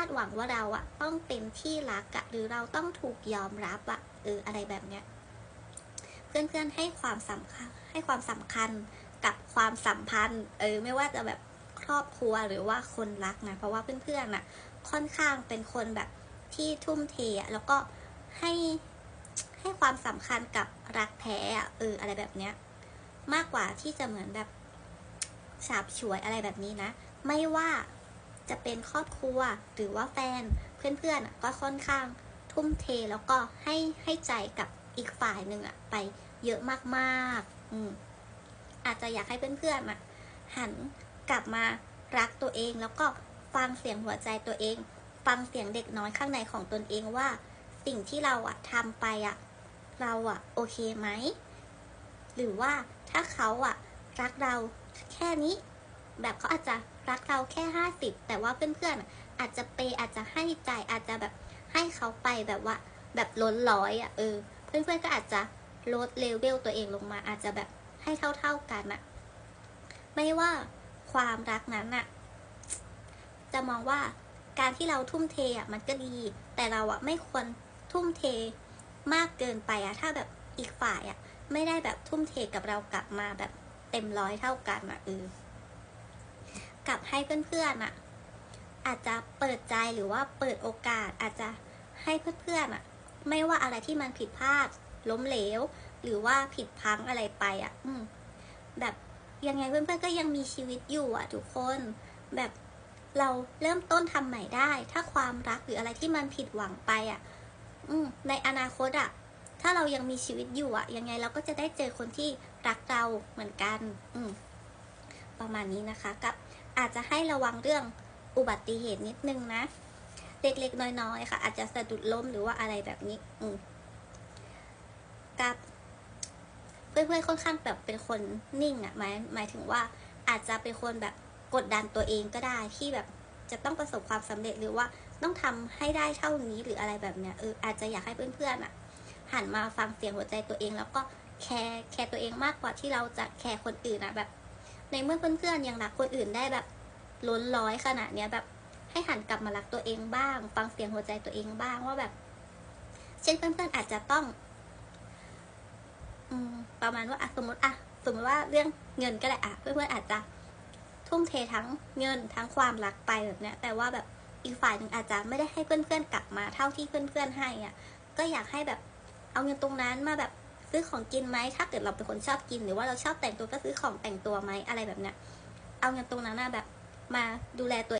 าดหวังว่าเราอะต้องเป็นที่รักอะหรือเราต้องถูกยอมรับอะเอออะไรแบบเนี้ย เพื่อนๆให้ความสำคัญให้ความสำคัญกับความสัมพันธ์ เออ ไม่ว่าจะแบบครอบครัวหรือว่าคนรักนะเพราะว่าเพื่อนๆน่ะ ค่อนข้างเป็นคนแบบที่ทุ่มเทอะแล้วก็ให้ให้ความสำคัญกับรักแท้อะเอออะไรแบบเนี้ย มากกว่าที่จะเหมือนแบบฉาบฉวยอะไรแบบนี้นะ ไม่ว่า จะเป็นครอบครัวหรือว่าแฟน เพื่อนๆก็ค่อนข้างทุ่มเทแล้วก็ให้ให้ใจกับอีกฝ่ายหนึ่งอะไปเยอะมากๆอืมอาจจะอยากให้เพื่อนๆอะหันกลับมารักตัวเองแล้วก็ฟังเสียงหัวใจตัวเอง ฟังเสียงเด็กน้อยข้างในของตนเองว่า สิ่งที่เราอะทำไปอะเราอะโอเคไหม หรือว่าถ้าเขาอะรักเราแค่นี้ แบบเขาอาจจะรักเราแค่ห้าสิบแต่ว่าเพื่อนๆอาจจะเปย์อาจจะให้ใจอาจจะแบบให้เขาไปแบบว่า แบบล้นร้อยอะเออ เพื่อนๆก็อาจจะลดเลเวลตัวเองลงมา อาจจะแบบให้เท่าๆกันอะไม่ว่าความรักนั้นอะจะมองว่าการที่เราทุ่มเทอะมันก็ดี แต่เราอะไม่ควรทุ่มเทมากเกินไปอะถ้าแบบอีกฝ่ายอะไม่ได้แบบทุ่มเทกับเรากลับมาแบบเต็มร้อยเท่ากันอะเออ กับให้เพื่อนๆอะอาจจะเปิดใจหรือว่าเปิดโอกาสอาจจะให้เพื่อนๆอะไม่ว่าอะไรที่มันผิดพลาด ล้มเหลว หรือว่าผิดพังอะไรไปอะอืม แบบยังไงเพื่อนๆก็ยังมีชีวิตอยู่อะทุกคน แบบเราเริ่มต้นทำใหม่ได้ ถ้าความรักหรืออะไรที่มันผิดหวังไปอะอืม ในอนาคตอะถ้าเรายังมีชีวิตอยู่อะยังไงเราก็จะได้เจอคนที่รักเราเหมือนกัน อืม ประมาณนี้นะคะกับ อาจจะให้ระวังเรื่องอุบัติเหตุนิดนึงนะ เล็กๆน้อยๆค่ะ อาจจะสะดุดล้มหรือว่าอะไรแบบนี้ อืกับเพื่อนๆค่อนข้างแบบเป็นคนนิ่งอะ่ะหมายหมายถึงว่าอาจจะเป็นคนแบบกดดันตัวเองก็ได้ที่แบบจะต้องประสบความสำเร็จหรือว่าต้องทำให้ได้เท่านี้หรืออะไรแบบเนี้ยเอออาจจะอยากให้เพื่อนๆอะ หันมาฟังเสียงหัวใจตัวเอง แล้วก็แคร์แคร์ตัวเองมากกว่าที่เราจะแคร์คนอื่นอะแบบ ในเมื่อเพื่อนๆยังรักคนอื่นได้แบบ ล้นร้อยขนาดเนี้ยแบบให้หันกลับมารักตัวเองบ้าง ฟังเสียงหัวใจตัวเองบ้างว่าแบบ เช่นเพื่อนๆอาจจะต้อง อืม ประมาณว่าอะสมมติอะสมมติว่าเรื่องเงินก็ได้อะเพื่อนๆอาจจะทุ่มเททั้งเงินทั้งความรักไปแบบเนี้ย แต่ว่าแบบอีกฝ่ายหนึ่งอาจจะไม่ได้ให้เพื่อนๆกลับมาเท่าที่เพื่อนๆให้อะ ก็อยากให้แบบเอาเงินตรงนั้นมาแบบซื้อของกินไหมถ้าเกิดเราเป็นคนชอบกินหรือว่าเราชอบแต่งตัวก็ซื้อของแต่งตัวไหมอะไรแบบเนี้ย เอาเงินตรงนั้นนะแบบ มาดูแลตัว